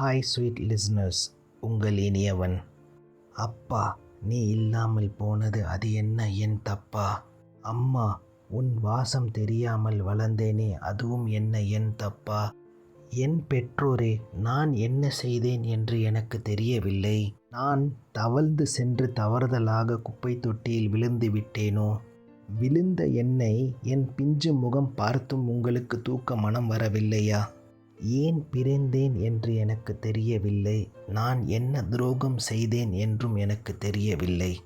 Hi sweet listeners உங்கள் இனியவன். அப்பா நீ இல்லாமல் போனது அது என்ன என் தப்பா? அம்மா உன் வாசம் தெரியாமல் வளர்ந்தேனே அதுவும் என்ன என் தப்பா? என் பெற்றோரே நான் என்ன செய்தேன் என்று எனக்கு தெரியவில்லை. நான் தவழ்ந்து சென்று தவறுதலாக குப்பை தொட்டியில் விழுந்து விட்டேனோ? விழுந்த என்னை என் பிஞ்சு முகம் பார்த்தும் உங்களுக்கு தூக்க மனம் வரவில்லையா? ஏன் பிறந்தேன் என்று எனக்கு தெரியவில்லை? நான் என்ன துரோகம் செய்தேன் என்றும் எனக்கு தெரியவில்லை.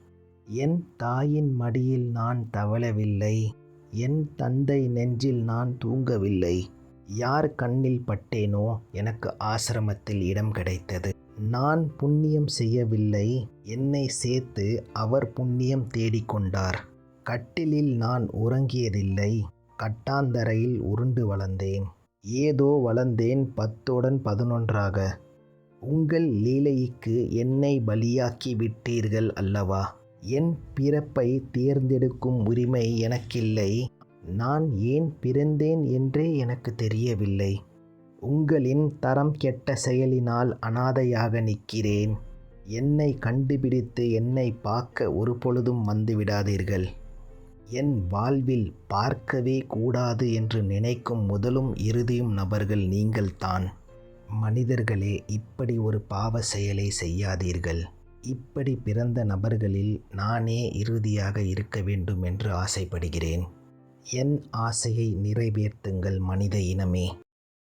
என் தாயின் மடியில் நான் தவழவில்லை என் தந்தை நெஞ்சில் நான் தூங்கவில்லை. யார் கண்ணில் பட்டேனோ எனக்கு ஆசிரமத்தில் இடம் கிடைத்தது. நான் புண்ணியம் செய்யவில்லை. என்னை சேர்த்து அவர் புண்ணியம் தேடிக்கொண்டார். கட்டிலில் நான் உறங்கியதில்லை. கட்டாந்தரையில் உருண்டு வளர்ந்தேன். ஏதோ வளர்ந்தேன் பத்துடன் பதினொன்றாக. உங்கள் லீலைக்கு என்னை பலியாக்கி விட்டீர்கள் அல்லவா? என் பிறப்பை தேர்ந்தெடுக்கும் உரிமை எனக்கில்லை. நான் ஏன் பிறந்தேன் என்றே எனக்கு தெரியவில்லை. உங்களின் தரம் கெட்ட செயலினால் அனாதையாக நிற்கிறேன். என்னை கண்டுபிடித்து என்னை பார்க்க ஒரு பொழுதும் வந்துவிடாதீர்கள் என் வாழ்வில் பார்க்கவே கூடாது என்று நினைக்கும் முதலும் இறுதியும் நபர்கள் நீங்கள்தான் மனிதர்களே இப்படி ஒரு பாவ செயலை செய்யாதீர்கள். இப்படி பிறந்த நபர்களில் நானே இறுதியாக இருக்க வேண்டும் என்று ஆசைப்படுகிறேன். என் ஆசையை நிறைவேற்றுங்கள் மனித இனமே.